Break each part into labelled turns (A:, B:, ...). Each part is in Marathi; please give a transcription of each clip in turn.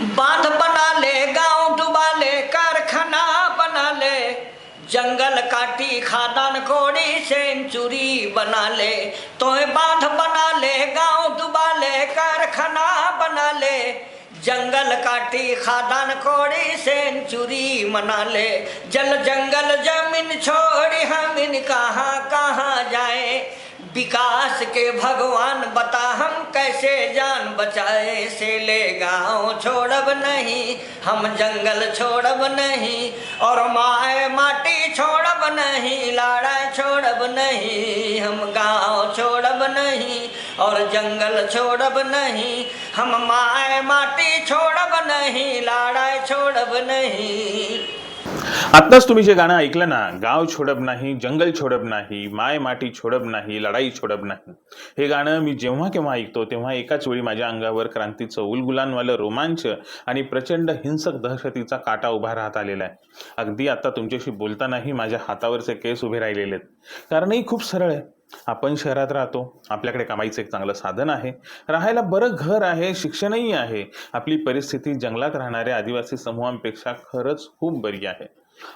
A: बाँध बना ले, गाँव डुबा ले, कारखाना बना ले, जंगल काटी, खादान कोड़ी सेंचुरी बना ले। तोहे बाँध बना ले, गाँव डुबा ले, कारखाना बना ले, जंगल काटी, खादान कोड़ी सेंचुरी मना ले। जल जंगल ज़मीन छोड़ी, हम इन कहाँ कहाँ जाए? विकास के भगवान बता हम कैसे जान बचाए से ले गाँव छोड़ब नहीं, हम जंगल छोड़ब नहीं, और माए माटी छोड़ब नहीं लाड़ा छोड़ब नहीं, हम गाँव छोड़ब नहीं, और जंगल छोड़ब नहीं, हम माए माटी छोड़ब नहीं लाड़ा छोड़ब नहीं।
B: आत्ताच तुम्ही जे गाणं ऐकलं ना गाव छोडब नाही जंगल छोडब नाही माय माटी छोडब नाही लढाई छोडब नाही हे गाणं मी जेव्हा केव्हा ऐकतो तेव्हा एकाच वेळी माझ्या अंगावर क्रांतीचं उलगुलांवालं रोमांच आणि प्रचंड हिंसक दहशतीचा काटा उभा राहत आलेला आहे. अगदी आता तुमच्याशी बोलतानाही माझ्या हातावरचे केस उभे राहिलेले आहेत. कारणही खूप सरळ आहे. आपण शहरात राहतो आपल्याकडे कमाईचं एक चांगलं साधन आहे. राहायला बरं घर आहे शिक्षणही आहे. आपली परिस्थिती जंगलात राहणाऱ्या आदिवासी समूहांपेक्षा खरंच खूप बरी आहे.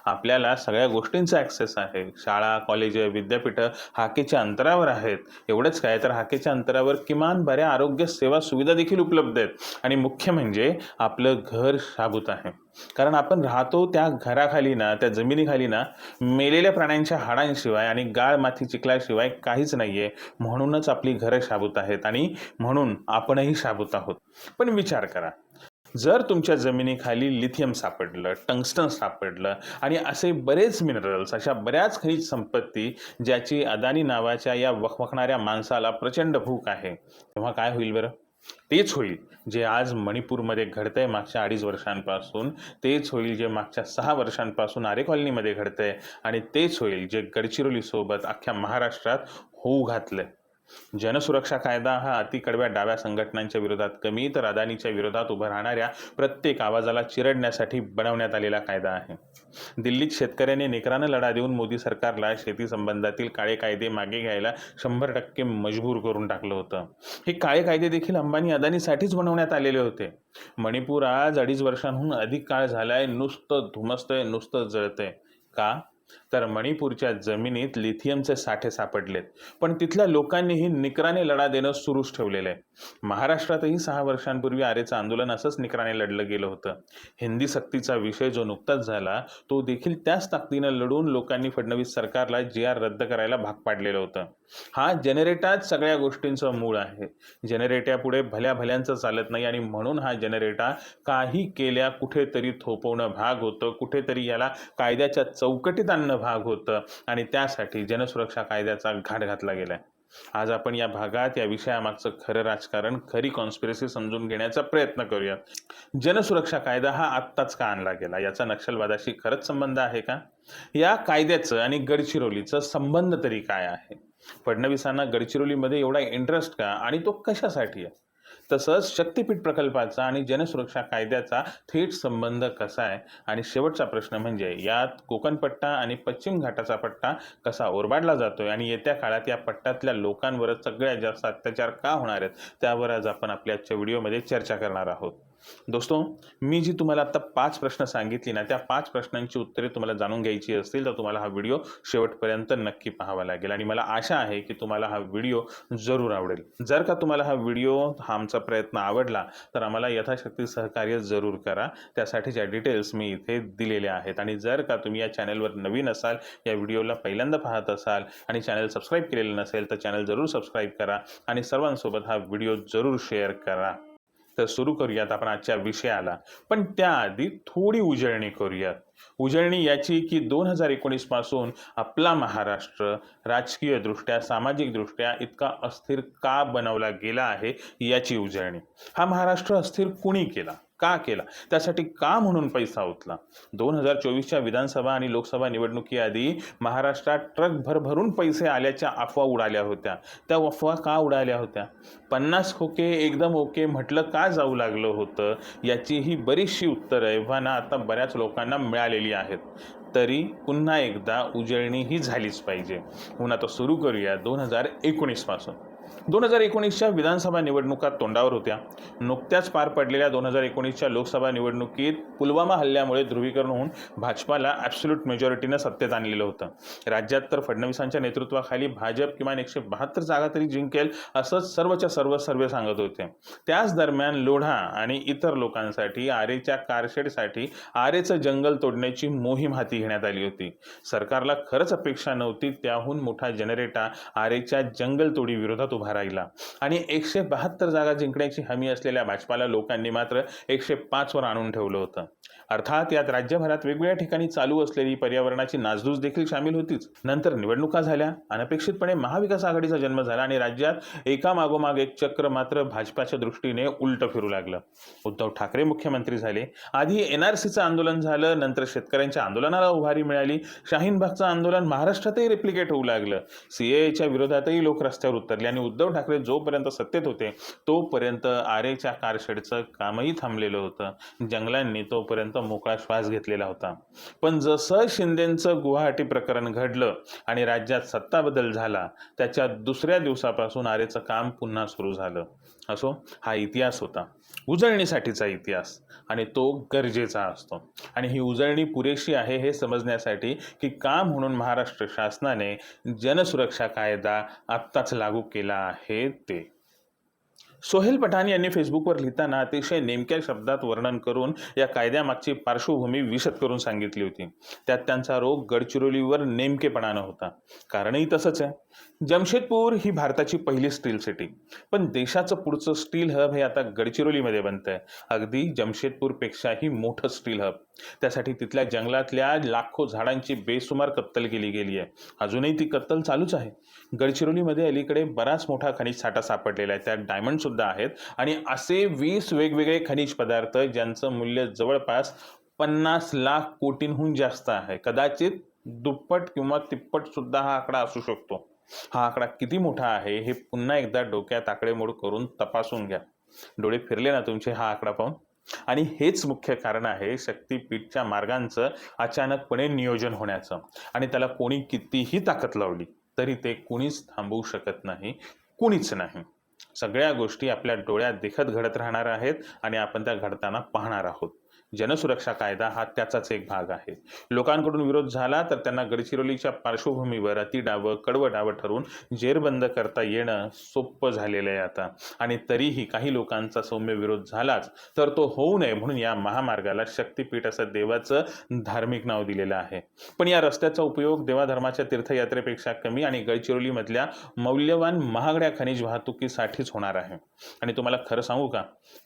B: आपल्याला सगळ्या गोष्टींचा ॲक्सेस आहे. शाळा कॉलेज विद्यापीठं हाकेच्या अंतरावर आहेत. एवढंच काय तर हाकेच्या अंतरावर किमान बऱ्या आरोग्य सेवा सुविधा देखील उपलब्ध आहेत. आणि मुख्य म्हणजे आपलं घर शाबूत आहे. कारण आपण राहतो त्या घराखाली ना त्या जमिनीखाली ना मेलेल्या प्राण्यांच्या हाडांशिवाय आणि गाळ माती चिखलाशिवाय काहीच नाही आहे म्हणूनच आपली घरं शाबूत आहेत आणि म्हणून आपणही शाबूत आहोत. पण विचार करा जर तुमच्या जमिनीखाली लिथियम सापडलं टंगस्टन सापडलं आणि असे बरेच मिनरल्स अशा बऱ्याच खनिज संपत्ती ज्याची अदानी नावाच्या या वखवखणाऱ्या माणसाला प्रचंड भूक आहे तेव्हा काय होईल बरं? तेच होईल जे आज मणिपूरमध्ये घडतंय मागच्या अडीच वर्षांपासून तेच होईल जे मागच्या सहा वर्षांपासून आरे कॉलनीमध्ये घडतंय आणि तेच होईल जे गडचिरोलीसोबत अख्ख्या महाराष्ट्रात होऊ घातलंय. जनसुरक्षा कायदा हा अतिकडव्या डाव्या संघटनांच्या विरोधात कमी तर अदानीच्या विरोधात उभं राहणाऱ्या प्रत्येक आवाजाला चिरडण्यासाठी बनवण्यात आलेला कायदा आहे. दिल्लीत शेतकऱ्यांनी निकरानं लढा देऊन मोदी सरकारला शेती संबंधातील काळे कायदे मागे घ्यायला शंभर टक्के मजबूर करून टाकलं होतं. हे काळे कायदे देखील अंबानी अदानीसाठीच बनवण्यात आलेले होते. मणिपूर आज अडीच वर्षांहून अधिक काळ झालाय नुसतं धुमसतंय नुसतं जळतंय. का? तर मणिपूरच्या जमिनीत लिथियमचे साठे सापडलेत. पण तिथल्या लोकांनीही निकराने लढा देणं सुरूच ठेवलेलं आहे. महाराष्ट्रातही सहा वर्षांपूर्वी आरेचं आंदोलन असंच निकराने लढलं गेलं होतं. हिंदी सक्तीचा विषय जो नुकताच झाला तो देखील त्याच ताकदीनं लढून लोकांनी फडणवीस सरकारला जी आर रद्द करायला भाग पाडलेलं होतं. हा जनरेटाच सगळ्या गोष्टींचं मूळ आहे. जनरेट्यापुढे भल्या भल्यांचं चालत नाही आणि म्हणून हा जनरेटा काही केल्या कुठेतरी थोपवणं भाग होतं कुठेतरी याला कायद्याच्या चौकटीत आणणं भाग होतं आणि त्यासाठी जनसुरक्षा कायद्याचा घाट घातला गेलाय. आज आपण या भागात या विषयामागचं खरं राजकारण खरी कॉन्स्पिरसी समजून घेण्याचा प्रयत्न करूया जनसुरक्षा कायदा हा आत्ताच का आणला गेला? याचा नक्षलवादाशी खरंच संबंध आहे का? या कायद्याचं आणि गडचिरोलीचं संबंध तरी काय आहे? फडणवीसांना गडचिरोलीमध्ये एवढा इंटरेस्ट का? आणि तो कशासाठी आहे? तसंच शक्तीपीठ प्रकल्पाचा आणि जनसुरक्षा कायद्याचा थेट संबंध कसा आहे? आणि शेवटचा प्रश्न म्हणजे यात कोकण पट्टा आणि पश्चिम घाटाचा पट्टा कसा ओरबाडला जातोय? आणि येत्या काळात या पट्ट्यातल्या लोकांवर सगळ्यात जास्त अत्याचार का होणार आहेत? त्यावर आज आपण आपल्या आजच्या व्हिडिओमध्ये चर्चा करणार आहोत. दोस्तो मी जी तुम्हाला आता पाच प्रश्न सांगितली ना त्या पाच प्रश्नांची उत्तरे तुम्हाला जाणून घ्यायची असतील तर तुम्हाला हा व्हिडिओ शेवटपर्यंत नक्की पाहावा लागेल. आणि मला आशा आहे की तुम्हाला हा व्हिडिओ जरूर आवडेल. जर का तुम्हाला हा व्हिडिओ हा आमचा प्रयत्न आवडला तर आम्हाला यथाशक्ती सहकार्य जरूर करा. त्यासाठीच्या डिटेल्स मी इथे दिलेल्या आहेत. आणि जर का तुम्ही या चॅनलवर नवीन असाल या व्हिडिओला पहिल्यांदा पाहत असाल आणि चॅनल सबस्क्राईब केलेलं नसेल तर चॅनल जरूर सबस्क्राईब करा. आणि सर्वांसोबत हा व्हिडिओ जरूर शेअर करा. तर सुरू करूयात आपण आजच्या विषयाला. पण त्याआधी थोडी उजळणी करूयात. उजळणी याची की दोन हजार एकोणीसपासून आपला महाराष्ट्र राजकीयदृष्ट्या सामाजिकदृष्ट्या इतका अस्थिर का बनवला गेला आहे याची उजळणी. हा महाराष्ट्र अस्थिर कुणी केला? का केला? त्यासाठी का म्हणून पैसा ओतला? दोन हजार चोवीसच्या विधानसभा आणि लोकसभा निवडणुकीआधी महाराष्ट्रात ट्रक भरभरून पैसे आल्याच्या अफवा उडाल्या होत्या. त्या अफवा का उडाल्या होत्या? पन्नास खोके एकदम ओके म्हटलं का जाऊ लागलं होतं? याचीही बरीचशी उत्तरं एव्हाना आता बऱ्याच लोकांना मिळालेली आहेत. तरी पुन्हा एकदा उजळणी ही झालीच पाहिजे. म्हणून आता सुरू करूया दोन हजार एकोणीसपासून. दोन हजार एकोणीसच्या विधानसभा निवडणुका तोंडावर होत्या. नुकत्याच पार पडलेल्या दोन हजार एकोणीसच्या लोकसभा निवडणुकीत पुलवामा हल्ल्यामुळे ध्रुवीकरण होऊन भाजपाला ॲब्सोल्यूट मेजॉरिटीनं सत्तेत आणलेलं होतं. राज्यात तर फडणवीसांच्या नेतृत्वाखाली भाजप किमान एकशे बहात्तर जागा तरी जिंकेल असंच सर्वच्या सर्व सर्वे सांगत होते. त्याच दरम्यान लोढा आणि इतर लोकांसाठी आरेच्या कारशेडसाठी आरेचं जंगल तोडण्याची मोहीम हाती घेण्यात आली होती. सरकारला खरंच अपेक्षा नव्हती त्याहून मोठा जनरेटा आरेच्या जंगल तोडी विरोधात उभा राहिला. आणि एकशे बहात्तर जागा जिंकण्याची हमी असलेल्या भाजपाला लोकांनी मात्र एकशे पाचवर आणून ठेवलं होतं. अर्थात यात राज्यभरात वेगवेगळ्या ठिकाणी चालू असलेली पर्यावरणाची नासधूस देखील सामील होतीच. नंतर निवडणुका झाल्या. अनपेक्षितपणे महाविकास आघाडीचा जन्म झाला आणि राज्यात एका मागोमाग एक चक्र मात्र भाजपाच्या दृष्टीने उलट फिरू लागलं. उद्धव ठाकरे मुख्यमंत्री झाले. आधी एन आंदोलन झालं. नंतर शेतकऱ्यांच्या आंदोलनाला उभारी मिळाली. शाहीनबागचं आंदोलन महाराष्ट्रातही रेप्लिकेट होऊ लागलं. सीएच्या विरोधातही लोक रस्त्यावर उतरले आणि उद्धव ठाकरे जोपर्यंत सत्तेत होते तोपर्यंत आरेच्या कारशेडचं कामही थांबलेलं होतं. जंगलांनी तोपर्यंत मोकळा श्वास घेतलेला होता. पण जसं शिंदेंचं गुवाहाटी प्रकरण घडलं आणि राज्यात सत्ता बदल झाला त्याच्या दुसऱ्या दिवसापासून आरेचं काम पुन्हा सुरू झालं. असो हा इतिहास होता. उजळणीसाठीचा इतिहास आणि तो गरजेचा असतो. आणि ही उजळणी पुरेशी आहे हे समजण्यासाठी की का म्हणून महाराष्ट्र शासनाने जनसुरक्षा कायदा आत्ताच लागू केला आहे ते. सोहेल पठाण यांनी फेसबुकवर लिहिताना अतिशय नेमक्या शब्दात वर्णन करून या कायद्यामागची पार्श्वभूमी विशद करून सांगितली होती. त्यात त्यांचा रोग गडचिरोलीवर नेमकेपणानं होता. कारणही तसंच आहे. जमशेदपूर ही भारताची पहिली स्टील सिटी पण देशाचं पुढचं स्टील हब हे आता गडचिरोलीमध्ये बनतं आहे अगदी जमशेदपूरपेक्षाही मोठं स्टील हब त्यासाठी तिथल्या जंगलातल्या लाखो झाडांची बेसुमार कत्तल केली गेली आहे. अजूनही ती कत्तल चालूच आहे. गडचिरोलीमध्ये अलीकडे बराच मोठा खनिज साठा सापडलेला आहे. त्यात डायमंडसुद्धा आहेत. आणि असे वीस वेगवेगळे खनिज पदार्थ ज्यांचं मूल्य जवळपास पन्नास लाख कोटींहून जास्त आहे. कदाचित दुप्पट किंवा तिप्पट सुद्धा हा आकडा असू शकतो. हा आकडा किती मोठा आहे हे पुन्हा एकदा डोक्यात आकडेमोड करून तपासून घ्या. डोळे फिरले ना तुमचे हा आकडा पाहून? आणि हेच मुख्य कारण आहे शक्तीपीठच्या मार्गांचं अचानकपणे नियोजन होण्याचं. आणि त्याला कोणी कितीही ताकद लावली तरी ते कुणीच थांबवू शकत नाही कुणीच नाही. सगळ्या गोष्टी आपल्या डोळ्यात देखत घडत राहणार आहेत आणि आपण त्या घडताना पाहणार आहोत. जनसुरक्षा कायदा हा त्याचाच एक भाग आहे. लोकांकडून विरोध झाला तर त्यांना गडचिरोलीच्या पार्श्वभूमीवर अतिडावं कडवं डावं ठरवून जेरबंद करता येणं सोपं झालेलं आहे आता. आणि तरीही काही लोकांचा सौम्य विरोध झालाच तर तो होऊ नये म्हणून या महामार्गाला शक्तीपीठ असं देवाचं धार्मिक नाव दिलेलं आहे. पण या रस्त्याचा उपयोग देवाधर्माच्या तीर्थयात्रेपेक्षा कमी आणि गडचिरोलीमधल्या मौल्यवान महागड्या खनिज वाहतुकीसाठीच होणार आहे. आणि तुम्हाला खरं सांगू का?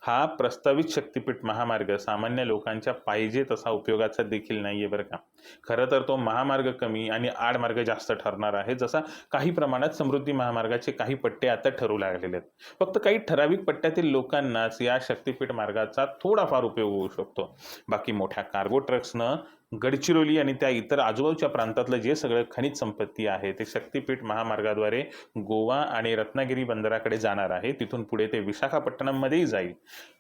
B: हा प्रस्तावित शक्तीपीठ महामार्ग सामान्य लोकांच्या पाहिजे तसा उपयोगाचा देखील नाहीये बरं का. खरं तर तो महामार्ग कमी आणि आडमार्ग जास्त ठरणार आहे जसा काही प्रमाणात समृद्धी महामार्गाचे काही पट्टे आता ठरू लागलेले आहेत. फक्त काही ठराविक पट्ट्यातील लोकांनाच या शक्तीपीठ मार्गाचा थोडाफार उपयोग होऊ शकतो. बाकी मोठ्या कार्गो ट्रक्सनं गडचिरोली आणि त्या इतर आजूबाजूच्या प्रांतातलं जे सगळं खनिज संपत्ती आहे ते शक्तीपीठ महामार्गाद्वारे गोवा आणि रत्नागिरी बंदराकडे जाणार आहे तिथून पुढे ते विशाखापट्टणममध्येही जाईल.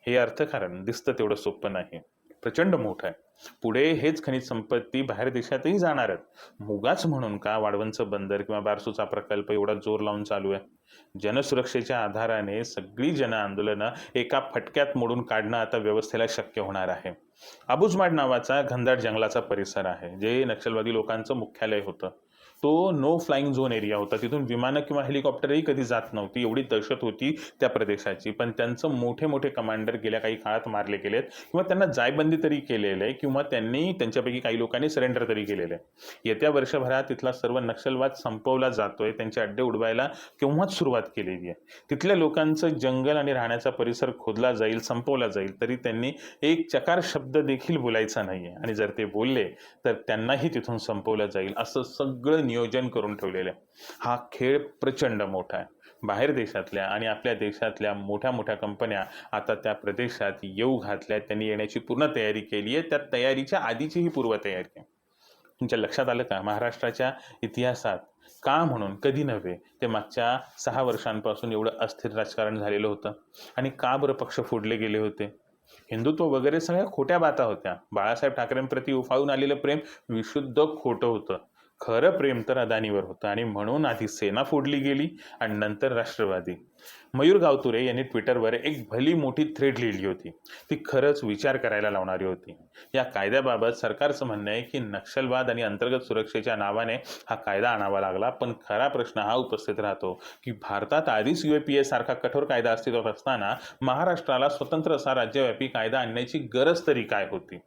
B: हे अर्थकारण दिसतं तेवढं सोपं नाही प्रचंड मोठं आहे. पुढे हेच खनिज संपत्ती बाहेर देशातही जाणार आहेत. मुगाच म्हणून का वाढवणचं बंदर किंवा बारसूचा प्रकल्प एवढा जोर लावून चालू आहे? जनसुरक्षेच्या आधाराने सगळी जन आंदोलनं एका फटक्यात मोडून काढणं आता व्यवस्थेला शक्य होणार आहे. अबुजमाड नावाचा घनदाट जंगलाचा परिसर आहे जे नक्षलवादी लोकांचं मुख्यालय होतं. तो नो फ्लाईंग झोन एरिया होता. तिथून विमानं किंवा हेलिकॉप्टरही कधी जात नव्हती. एवढी दहशत होती त्या प्रदेशाची. पण त्यांचं मोठे मोठे कमांडर गेल्या काही काळात मारले गेलेत. किंवा त्यांना जायबंदी तरी केलेलं आहे. किंवा त्यांनी त्यांच्यापैकी काही लोकांनी सरेंडर तरी केलेलं आहे. येत्या वर्षभरात तिथला सर्व नक्षलवाद संपवला जातोय. त्यांचे अड्डे उडवायला केव्हाच सुरुवात केलेली आहे? तिथल्या लोकांचं जंगल आणि राहण्याचा परिसर खोदला जाईल संपवला जाईल तरी त्यांनी एक चकार शब्द देखील बोलायचा नाही आहे आणि जर ते बोलले तर त्यांनाही तिथून संपवलं जाईल. असं सगळं नियोजन करून ठेवलेलं आहे. हा खेळ प्रचंड मोठा आहे. बाहेर देशातल्या आणि आपल्या देशातल्या मोठ्या मोठ्या कंपन्या आता त्या प्रदेशात येऊ घातल्या. त्यांनी येण्याची पूर्ण तयारी केली आहे. त्या तयारीच्या आधीचीही पूर्वतयारी आहे. तुमच्या लक्षात आलं का? महाराष्ट्राच्या इतिहासात का म्हणून? कधी नव्हे. ते मागच्या सहा वर्षांपासून एवढं अस्थिर राजकारण झालेलं होतं. आणि का बरं पक्ष फोडले गेले होते? हिंदुत्व वगैरे सगळ्या खोट्या बाता होत्या. बाळासाहेब ठाकरेंप्रती उफाळून आलेलं प्रेम विशुद्ध खोटं होतं. खरं प्रेम तर अदानीवर होतं आणि म्हणून आधी सेना फोडली गेली आणि नंतर राष्ट्रवादी. मयूर गावतुरे यांनी ट्विटरवर एक भली मोठी थ्रेड लिहिली होती. ती खरंच विचार करायला लावणारी होती. या कायद्याबाबत सरकारचं म्हणणं आहे की नक्षलवाद आणि अंतर्गत सुरक्षेच्या नावाने हा कायदा आणावा लागला पण खरा प्रश्न हा उपस्थित राहतो की भारतात आधीच यू ए पी ए सारखा कठोर कायदा अस्तित्वात असताना महाराष्ट्राला स्वतंत्र असा राज्यव्यापी कायदा आणण्याची गरज तरी काय होती?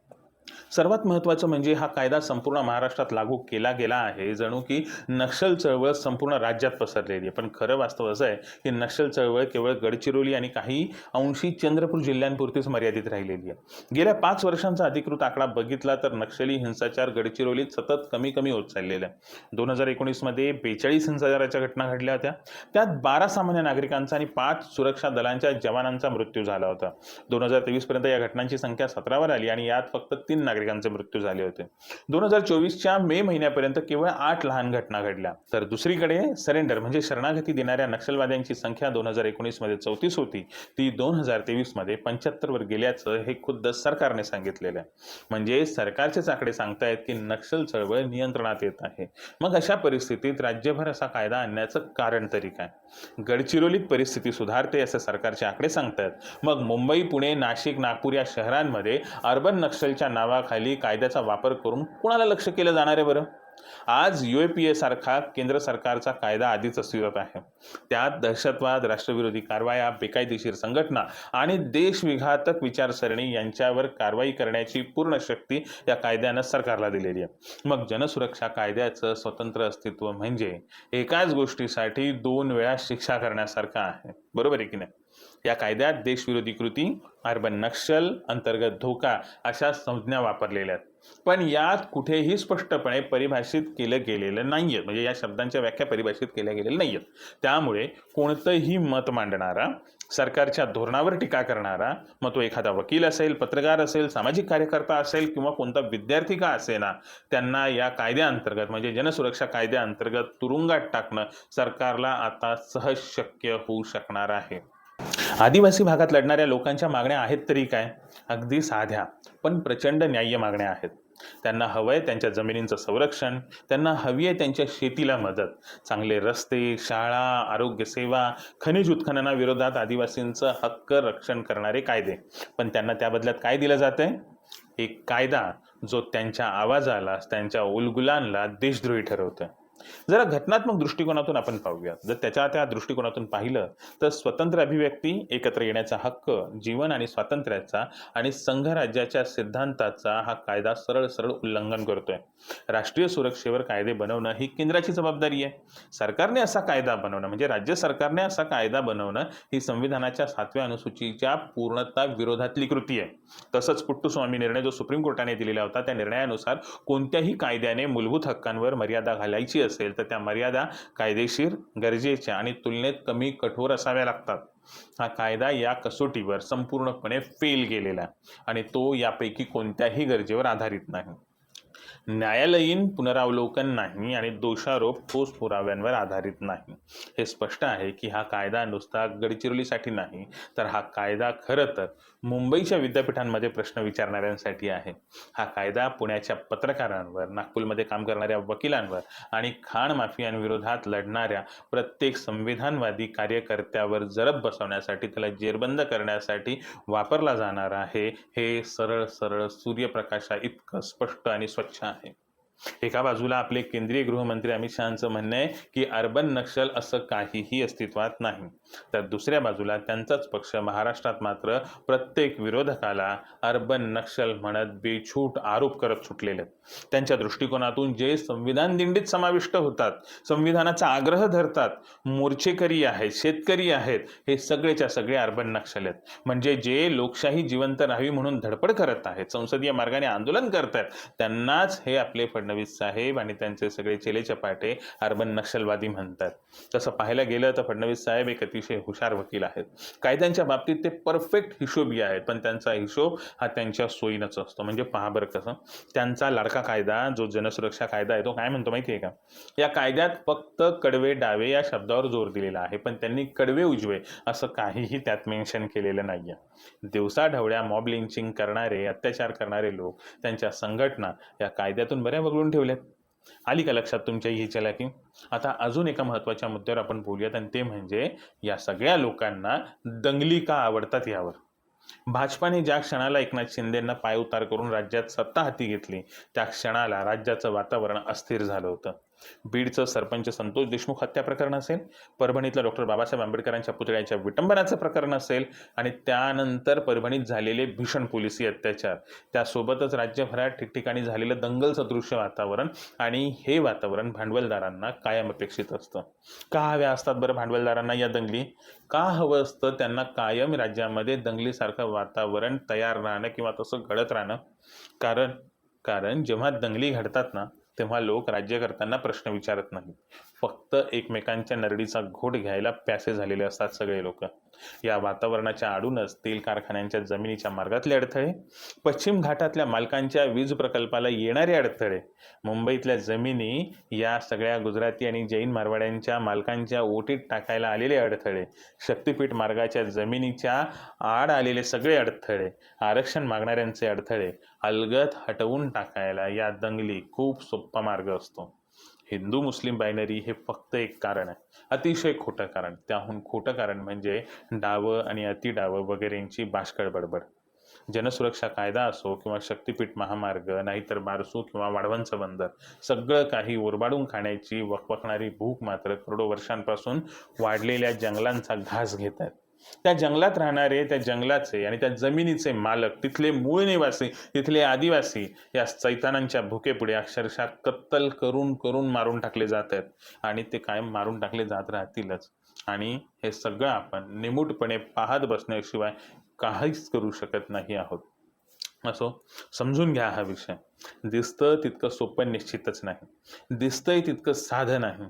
B: सर्वात महत्त्वाचं म्हणजे हा कायदा संपूर्ण महाराष्ट्रात लागू केला गेला आहे. जणू की नक्षल चळवळ संपूर्ण राज्यात पसरलेली आहे. पण खरं वास्तव असं आहे की नक्षल चळवळ केवळ गडचिरोली आणि काही अंशी चंद्रपूर जिल्ह्यांपुरतीच मर्यादित राहिलेली आहे. गेल्या पाच वर्षांचा अधिकृत आकडा बघितला तर नक्षली हिंसाचार गडचिरोलीत सतत कमी कमी होत चाललेला आहे. दोन हजार एकोणीसमध्ये बेचाळीस हिंसाचाराच्या घटना घडल्या होत्या. त्यात बारा सामान्य नागरिकांचा आणि पाच सुरक्षा दलांच्या जवानांचा मृत्यू झाला होता. दोन हजार तेवीसपर्यंत या घटनांची संख्या सतरावर आली आणि यात फक्त तीन तीन नागरिकांचे मृत्यू झाले होते. दोन हजार चोवीसच्या मे महिन्यापर्यंत केवळ आठ लहान घटना घडल्या. तर दुसरीकडे सरेंडर म्हणजे शरणागती देणाऱ्या नक्षलवाद्यांची संख्या दोन हजार एकोणीसमध्ये चौतीस होती. ती दोन हजार तेवीसमध्ये पंच्याहत्तरवर गेल्याचं हे खुद्द सरकारने सांगितलेलं आहे. म्हणजे सरकारचेच आकडे सांगतायत की नक्षल चळवळ नियंत्रणात येत आहे. मग अशा परिस्थितीत राज्यभर असा कायदा आणण्याचं कारण तरी काय? गडचिरोलीत परिस्थिती सुधारते असे सरकारचे आकडे सांगतायत. मग मुंबई पुणे नाशिक नागपूर या शहरांमध्ये अर्बन नक्षलच्या नाव नावाखाली कायद्याचा वापर करून कुणाला लक्ष केलं जाणार आहे बरं? आज यू ए पी ए सारखा केंद्र सरकारचा कायदा आधीच अस्तित्वात आहे. त्यात दहशतवाद राष्ट्रविरोधी कारवाया बेकायदेशीर संघटना आणि देशविघातक विचारसरणी यांच्यावर कारवाई करण्याची पूर्ण शक्ती या कायद्यानं सरकारला दिलेली आहे. मग जनसुरक्षा कायद्याचं स्वतंत्र अस्तित्व म्हणजे एकाच गोष्टीसाठी दोन वेळा शिक्षा करण्यासारखं आहे. बरोबर आहे की नाही? या कायद्यात देशविरोधी कृती अर्बन नक्षल अंतर्गत धोका अशा संज्ञा वापरलेल्या आहेत. पण यात कुठेही स्पष्टपणे परिभाषित केलं गेलेलं नाहीये. म्हणजे या शब्दांच्या व्याख्या परिभाषित केल्या गेलेल्या नाहीयेत. त्यामुळे कोणतंही मत मांडणारा सरकारच्या धोरणावर टीका करणारा मग तो एखादा वकील असेल पत्रकार असेल सामाजिक कार्यकर्ता असेल किंवा कोणता विद्यार्थी का असेना त्यांना या कायद्याअंतर्गत म्हणजे जनसुरक्षा कायद्याअंतर्गत तुरुंगात टाकणं सरकारला आता सहज शक्य होऊ शकणार आहे. आदिवासी भागात लढणाऱ्या लोकांच्या मागण्या आहेत तरी काय? अगदी साध्या पण प्रचंड न्याय्य मागण्या आहेत. त्यांना हवं आहे त्यांच्या जमिनींचं संरक्षण त्यांना हवी आहे त्यांच्या शेतीला मदत. चांगले रस्ते शाळा आरोग्यसेवा खनिज उत्खननाविरोधात आदिवासींचं हक्क रक्षण करणारे कायदे. पण त्यांना त्या बदल्यात काय दिलं जातंय एक कायदा जो त्यांच्या आवाजाला त्यांच्या उलगुलांना देशद्रोही ठरवतोय. जरा घटनात्मक दृष्टिकोनातून आपण पाहूयात. जर त्याच्या त्या दृष्टिकोनातून पाहिलं तर स्वतंत्र अभिव्यक्ती एकत्र येण्याचा हक्क जीवन आणि स्वातंत्र्याचा आणि संघराज्याच्या सिद्धांताचा हा कायदा सरळ सरळ उल्लंघन करतोय. राष्ट्रीय सुरक्षेवर कायदे बनवणं ही केंद्राची जबाबदारी आहे. सरकारने असा कायदा बनवणं म्हणजे राज्य सरकारने असा कायदा बनवणं ही संविधानाच्या सातव्या अनुसूचीच्या पूर्णता विरोधातली कृती आहे. तसंच पुट्टुस्वामी निर्णय जो सुप्रीम कोर्टाने दिलेला होता त्या निर्णयानुसार कोणत्याही कायद्याने मूलभूत हक्कांवर मर्यादा घालायची असते असेल तर त्या मर्यादा कायदेशीर गरजेच्या आणि तुलनेत कमी कठोर असाव्या लागतात. हा कायदा या कसोटीवर संपूर्णपणे फेल गेलेला आणि तो यापैकी कोणत्याही गरजेवर आधारित नाही. न्यायालयीन पुनरावलोकन नाही आणि दोषारोप ठोस पुराव्यांवर आधारित नाही. हे स्पष्ट आहे की हा कायदा नुसता गडचिरोलीसाठी नाही तर हा कायदा खरं तर मुंबईच्या विद्यापीठांमध्ये प्रश्न विचारणाऱ्यांसाठी आहे. हा कायदा पुण्याच्या पत्रकारांवर नागपूरमध्ये काम करणाऱ्या वकिलांवर आणि खाण माफियांविरोधात लढणाऱ्या प्रत्येक संविधानवादी कार्यकर्त्यावर जरब बसवण्यासाठी त्याला जेरबंद करण्यासाठी वापरला जाणार आहे हे सरळ सरळ सूर्यप्रकाशा इतकं स्पष्ट आणि स्वच्छ आहे. एका बाजूला आपले केंद्रीय गृहमंत्री अमित शहाचं म्हणणं आहे की अर्बन नक्षल असं काहीही अस्तित्वात नाही. तर दुसऱ्या बाजूला त्यांचाच पक्ष महाराष्ट्रात मात्र प्रत्येक विरोधकाला अर्बन नक्षल म्हणत बेछूट आरोप करत सुटलेले आहेत. त्यांच्या दृष्टिकोनातून जे संविधान दिंडीत समाविष्ट होतात संविधानाचा आग्रह धरतात मोर्चेकरी आहेत शेतकरी आहेत हे सगळेच्या सगळे अर्बन नक्षल आहेत. म्हणजे जे लोकशाही जिवंत राहावी म्हणून धडपड करत आहेत संसदीय मार्गाने आंदोलन करत आहेत त्यांनाच हे आपले फडणवीस साहेब आणि त्यांचे सगळे चेले चपाटे अर्बन नक्षलवादी म्हणतात. तसं पाहायला गेलं तर फडणवीस साहेब एक अतिशय हुशार वकील आहेत. कायद्यांच्या बाबतीत ते परफेक्ट हिशोबी आहेत पण त्यांचा हिशोब हा त्यांच्या सोयीनंच असतो. म्हणजे पहा बरं कसं त्यांचा लाडका कायदा जो जनसुरक्षा कायदा आहे तो काय म्हणतो माहिती आहे का? या कायद्यात फक्त कडवे डावे या शब्दावर जोर दिलेला आहे पण त्यांनी कडवे उजवे असं काहीही त्यात मेन्शन केलेलं नाही आहे दिवसाढवळ्या मॉब लिंचिंग करणारे अत्याचार करणारे लोक त्यांच्या संघटना या कायद्यातून बऱ्या वगळून ठेवल्या आली का लक्षात तुमच्या ही चलाकी? आता अजून एका महत्त्वाच्या मुद्द्यावर आपण बोलूयात आणि ते म्हणजे या सगळ्या लोकांना दंगली का आवडतात यावर. भाजपाने ज्या क्षणाला एकनाथ शिंदेंना पायउतार करून राज्यात सत्ता हाती घेतली त्या क्षणाला राज्याचं वातावरण अस्थिर झालं होतं. बीडचं सरपंच संतोष देशमुख हत्या प्रकरण असेल परभणीतलं डॉक्टर बाबासाहेब आंबेडकरांच्या पुतळ्याच्या विटंबनाचं प्रकरण असेल आणि त्यानंतर परभणीत झालेले भीषण पोलिसी अत्याचार. त्यासोबतच राज्यभरात ठिकठिकाणी झालेलं दंगल सदृश्य वातावरण आणि हे वातावरण भांडवलदारांना कायम अपेक्षित असतं. का हव्या असतात बरं भांडवलदारांना या दंगली? का हवं असतं त्यांना कायम राज्यामध्ये दंगलीसारखं वातावरण तयार राहणं किंवा तसं घडत राहणं? कारण कारण जेव्हा दंगली घडतात ना तेव्हा लोक राज्य करताना प्रश्न विचारत नाहीत. फक्त एकमेकांच्या नरडीचा घोट घ्यायला प्यासे झालेले असतात सगळे लोक. या वातावरणाच्या आडूनच तेल कारखान्यांच्या जमिनीच्या मार्गातले अडथळे पश्चिम घाटातल्या मालकांच्या वीज प्रकल्पाला येणारे अडथळे मुंबईतल्या जमिनी या सगळ्या गुजराती आणि जैन मारवाड्यांच्या मालकांच्या ओटीत टाकायला आलेले अडथळे शक्तीपीठ मार्गाच्या जमिनीच्या आड आलेले सगळे अडथळे आरक्षण मागणाऱ्यांचे अडथळे अलगद हटवून टाकायला या दंगली खूप सोपा मार्ग असतो. हिंदू मुस्लिम बायनरी हे फक्त एक कारण आहे. अतिशय खोटं कारण. त्याहून खोटं कारण म्हणजे डावं आणि अतिडावं वगैरेंची बाष्कळ बडबड. जनसुरक्षा कायदा असो किंवा शक्तीपीठ महामार्ग नाहीतर बारसू किंवा वाढवंचं बंदर सगळं काही ओरबाडून खाण्याची वकवकणारी भूक मात्र करोडो वर्षांपासून वाढलेल्या जंगलांचा घास घेत आहेत. त्या जंगलात राहणारे त्या जंगलाचे आणि त्या जमिनीचे मालक तिथले मूळ निवासी तिथले आदिवासी या चैतानांच्या भुकेपुढे अक्षरशः कत्तल करून करून मारून टाकले जात आहेत. आणि ते कायम मारून टाकले जात राहतीलच. आणि हे सगळं आपण निमूटपणे पाहत बसण्याशिवाय काहीच करू शकत नाही आहोत. असो समजून घ्या हा विषय. दिसतं तितकं सोपं निश्चितच नाही. दिसतंय तितकं साधं नाही.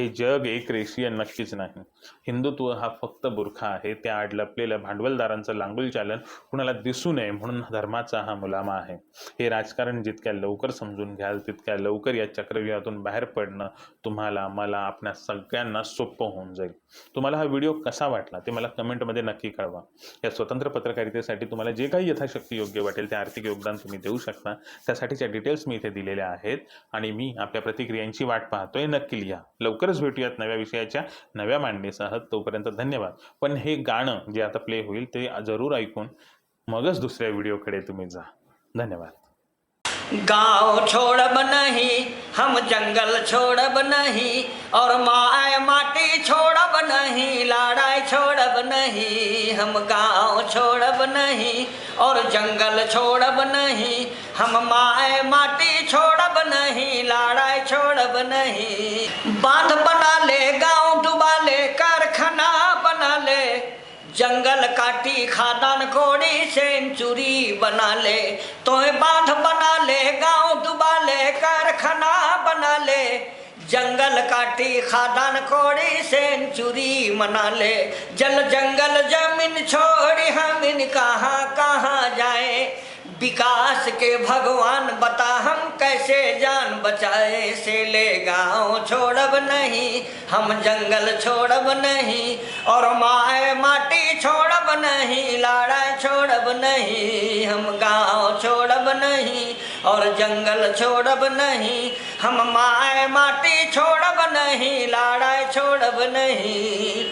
B: हे जग एक रेषीय नक्कीच नाही. हिंदुत्व हा फक्त बुरखा आहे. त्या आड लपलेल्या भांडवलदारांचं लांगुल चालन कुणाला दिसू नये म्हणून धर्माचा हा मुलामा आहे. हे राजकारण जितक्या लवकर समजून घ्याल तितक्या लवकर या चक्रव्यूहातून बाहेर पडणं तुम्हाला मला आपल्या सगळ्यांना सोपं होऊन जाईल. तुम्हाला हा व्हिडिओ कसा वाटला ते मला कमेंटमध्ये नक्की कळवा. या स्वतंत्र पत्रकारितेसाठी तुम्हाला जे काही यथाशक्ती योग्य वाटेल ते आर्थिक योगदान तुम्ही देऊ शकता. त्यासाठीच्या डिटेल्स मी इथे दिलेल्या आहेत आणि मी आपल्या प्रतिक्रियांची वाट पाहतोय. नक्की लिहा. लवकर लवकरच भेटूयात नव्या विषयाच्या नव्या मांडणीसह. तोपर्यंत धन्यवाद. पण हे गाणं जे आता प्ले होईल ते जरूर ऐकून मगच दुसऱ्या व्हिडिओकडे तुम्ही जा. धन्यवाद.
A: गांव छोड़ब नहीं हम जंगल छोड़ब नहीं और माए माटी छोड़ब नहीं लड़ाई छोड़ब नहीं हम गांव छोड़ब नहीं और जंगल छोड़ब नहीं हम माए माटी छोड़ब नहीं छोड छोड़ब नहीं। बाँध बना ले, गाँव डुबा ले, कारखाना बना ले। जंगल काटी, खादान कोड़ी सेंचुरी बना ले। तो बाँध बना ले, गाँव डुबा ले, कारखाना बना ले। जंगल काटी, खादान कोड़ी सेंचुरी मना ले। जल जंगल, ज़मीन छोड़ी, हम इन कहाँ कहाँ जाए? विकास के भगवान बता हम कैसे जान बचाए से ले गाँव छोड़ब नहीं, हम जंगल छोड़ब नहीं, और माए माटी छोड़ब नहीं लाड़ा छोड़ब नहीं, हम गाँव छोड़ब नहीं, और जंगल छोड़ब नहीं, हम माए माटी छोड़ब नहीं लाड़ा छोड़ब नहीं।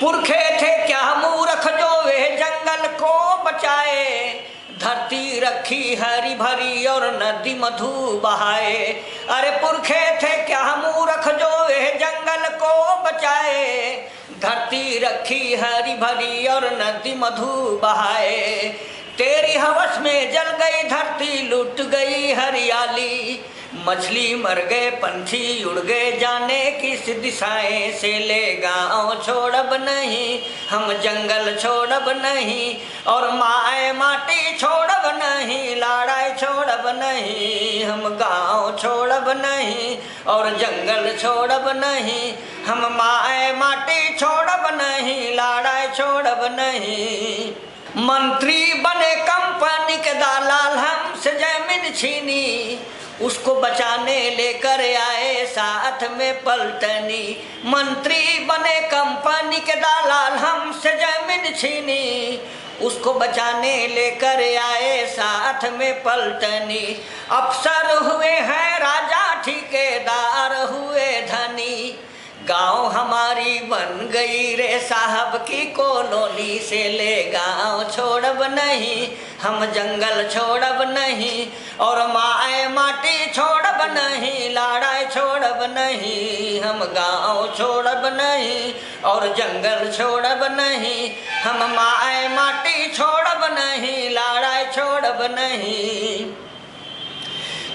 A: पुरखे थे क्या मूर्ख जो वे जंगल को बचाए, धरती रखी हरी भरी और नदी मधु बहाए। अरे पुरखे थे क्या मूर्ख जो वे जंगल को बचाए? धरती रखी हरी भरी और नदी मधु बहाए। तेरी हवस में जल गई, धरती लुट गई हरियाली। मछली मर गए, पंछी उड़ गए, जाने किस दिशाएँ से ले गाँव छोड़ब नहीं, हम जंगल छोड़ब नहीं, और माए माटी छोड़ब नहीं, लाड़ाई छोड़ब नहीं, हम गाँव छोड़ब नहीं, और जंगल छोड़ब नहीं, हम माए माटी छोड़ब नहीं, लाड़ाई छोड़ब नहीं। मंत्री बने कंपनी के दालाल, हमसे ज़मीन छीनी उसको बचाने लेकर आए, साथ में पलटनी। मंत्री बने कंपनी के दलाल, हमसे ज़मीन छीनी। उसको बचाने लेकर आए, साथ में पलटनी। अफसर हुए हैं राजा, ठीकेदार हुए धनी। गाँव हमारी बन गई रे साहब की कॉलोनी से ले गाँव छोड़ब नहीं, हम जंगल छोड़ब नहीं, और माए माटी छोड़ब नहीं, लाड़ाई छोड़ब नहीं, हम गाँव छोड़ब नहीं, और जंगल छोड़ब नहीं, हम माए माटी छोड़ब नहीं, लाड़ाई छोड़ब नहीं।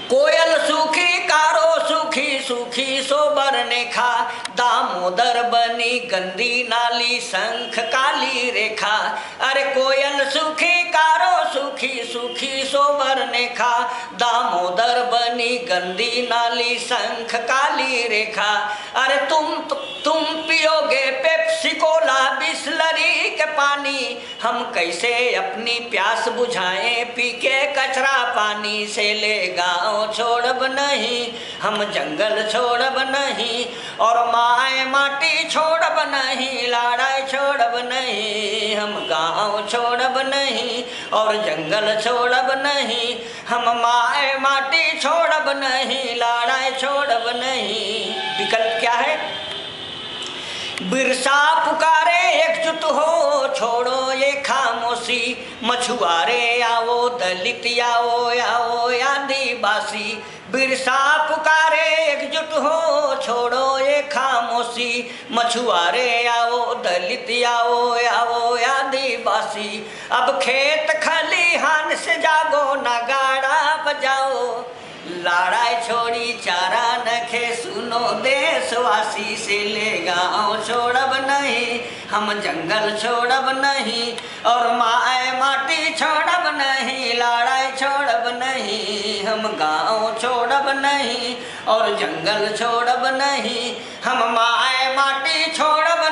A: कोयल सुखी, कारो सुखी सुखी सोबर ने खा दामोदर बनी गंदी नाली, शंख काली रेखा। अरे कोयल सुखी, कारो सुखी सुखी सोबर ने खा दामोदर बनी गंदी नाली, शंख काली रेखा। अरे तुम तुम पियोगे पेप्सी कोला बिस्लरी के पानी। हम कैसे अपनी प्यास बुझाएँ पी के कचरा पानी से ले गाँव छोड़ब नहीं, हम जंगल छोड़ब नहीं, और माए माटी छोड़ब नहीं, लाड़ाई छोड़ब नहीं, हम गाँव छोड़ब नहीं, और जंगल छोड़ब नहीं, हम माए माटी छोड़ब नहीं, लाड़ाई छोड़ब नहीं। विकल्प क्या है? बिरसा पुकारे एकजुट हो, छोड़ो ये खामोशी। मछुआरे, आओ, दलित, आओ आओ, आदिवासी। बिरसा पुकारे एकजुट हो, छोड़ो ये खामोशी। मछुआरे, आओ, दलित, आओ आओ, आदिवासी। अब खेत खलिहान से जागो, नगाड़ा बजाओ। लड़ाई छोड़ी, चारा नखे सुनो देशवासी से ले गाँव छोड़ब नहीं, हम जंगल छोड़ब नहीं, और माए माटी छोड़ब नहीं, लड़ाई छोड़ब नहीं, हम गाँव छोड़ब नहीं, और जंगल छोड़ब नहीं, हम माए माटी छोड़ब